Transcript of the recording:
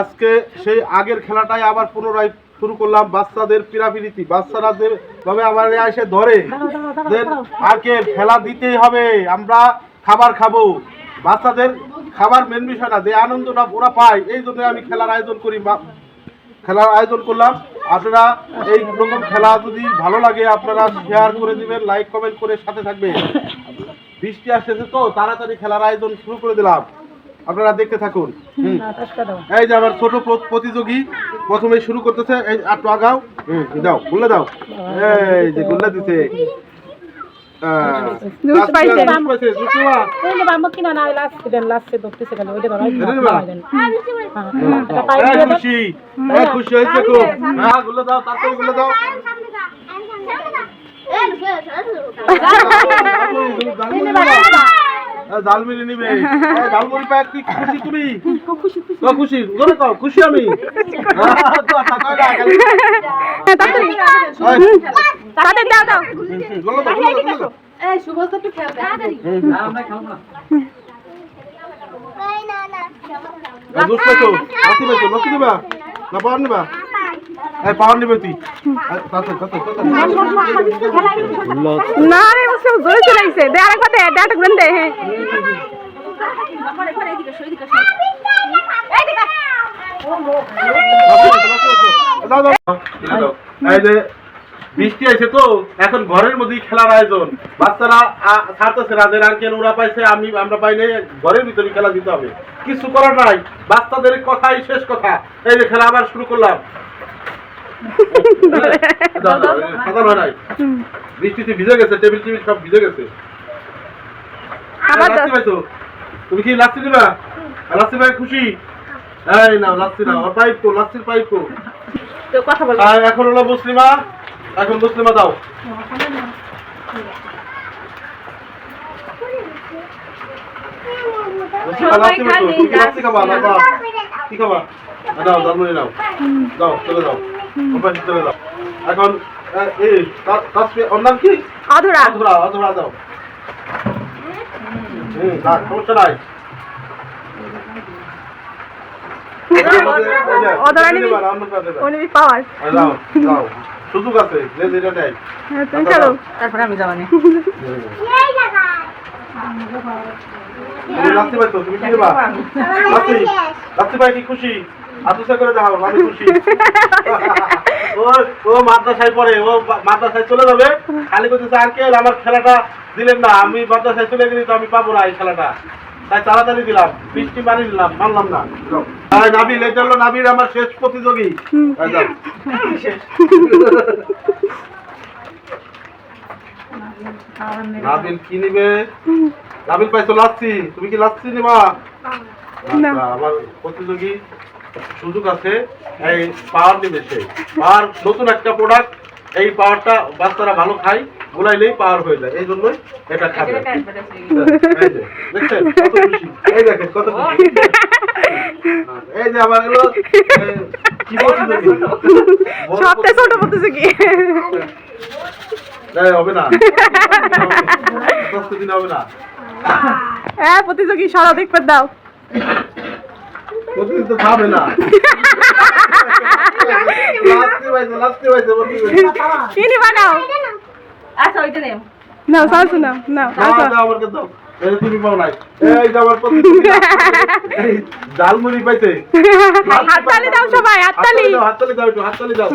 আজকে সেই আগের খেলাটাই আবার পুনরায় শুরু করলাম। বাচ্চাদের পিরাপিরিতি বাচ্চারা যেভাবে আমার এসে ধরে যে আজকে খেলা দিতেই হবে, আমরা খাবার খাব। বাচ্চাদের খাবার মেন বিষয় না, যে আনন্দটা ওরা পায়, এই জন্য আমি খেলার আয়োজন করি খেলার আয়োজন করলাম। আপনারা এই রকম খেলা যদি ভালো লাগে, আপনারা শেয়ার করে দিবেন লাইক কমেন্ট করে সাথে থাকবেন। বৃষ্টি আসতেছে তো, তাড়াতাড়ি খেলার আয়োজন শুরু করে দিলাম। আপনারা দেখতে থাকুন। এই যে আমার ছোট প্রতিযোগী প্রথমে শুরু করতেছে এই আটটু আগাও। দাও গুল্লা দাও। এই যে গুল্লা দিতে না এটা নেবা? খুশি খুশি ডালমুড়ি পায় কি খুশি তুমি তো খুশি জোরে কও খুশি আমি? না, না। না রে বসে জোরে চলে আইছে দে আরেকবার দে দে দে হ্যাঁ। বৃষ্টি আছে তো এখন ঘরের মধ্যেই খেলার আয়োজন। বাচ্চারা ছাড়তেছে রাদের আঙ্কেল ওরা পাইছে আমি আমরা পাই নাই ঘরের ভিতরে খেলা দিতে হবে। কিছু করার নাই বাচ্চাদের কথাই শেষ কথা। এই যে খেলা আবার শুরু করলাম। বৃষ্টিতে ভিজে গেছে টেবিল টেবিল সব ভিজে গেছে। আবার দাও। লাচ্ছি তুমি কি লাচ্ছি দিবা? লাচ্ছি ভাই খুশি? এই নাও লাচ্ছি নাও আর পাইপ তো লাচ্ছির পাইপ তো। তো কথা বল। আর এখন হলো মুসলিমা এখন মুসলিমা দাও। কি খাবা? দাও নাও দাও চলে দাও ওপাশ দাও এখন এই তা- তাসবি ওর নাম কি? অধরা অধরা অধরা দাও। হুম থাক সমস্যা নাই। অধরা নিবি নিবা, রান্না করে দেবে। উনি পাওয়ার। দাও দাও সুযোগ আছে যে যেটা নেয় হ্যাঁ তুমি চলো তারপরে আমি যাবানি তুমি লাচ্ছি পাইছো তুমি কি দেবা? লাচ্ছি লাচ্ছি পাই কি খুশি? আতুসা করে দাও আমি খুশি। ও ও মাদ্রাসায় পড়ে ও মাদ্রাসায় চলে যাবে খালি করতেছে আঙ্কেল আমার খেলাটা দিলেন না আমি মাদ্রাসায় চলে গেলি তো আমি পাবো না এই খেলাটা। তাই তাড়াতাড়ি দিলাম বৃষ্টি নিলাম মানলাম না। তাই নাবিল এটা হলো নাবিল আমার শেষ প্রতিযোগী। নাবিল কি নিবে? নাবিল পাইছো লাচ্ছি তুমি কি লাচ্ছি নিবা? না। আচ্ছা, আমার প্রতিযোগী। সুযোগ আছে এই পাওয়ার নিবে সে। পাওয়ার নতুন একটা প্রোডাক্ট এই পাওয়ারটা বাচ্চারা ভালো খায় গুলাইলেই পাওয়ার হয়ে যায়। এই জন্যই এটা খাবে। এই দেখছেন? কত খুশি। এই দেখেন কত খুশি। এই যে আমার হলো কি প্রতিযোগী বড় সবটা ছোট বলতেছে কি? হবে না। হবে না। হ্যাঁ প্রতিযোগী সরাও দেখবার দাও। প্রতিদিন তো খাবে না। আচ্ছা ওইটা নাও। নাও নাও দাও তুমি পাও নাই এই যে আমার প্রতিদিন ডালমুড়ি পাইছে। হাততালি দাও সবাই হাততালি। হাততালি দাও একটু হাততালি দাও।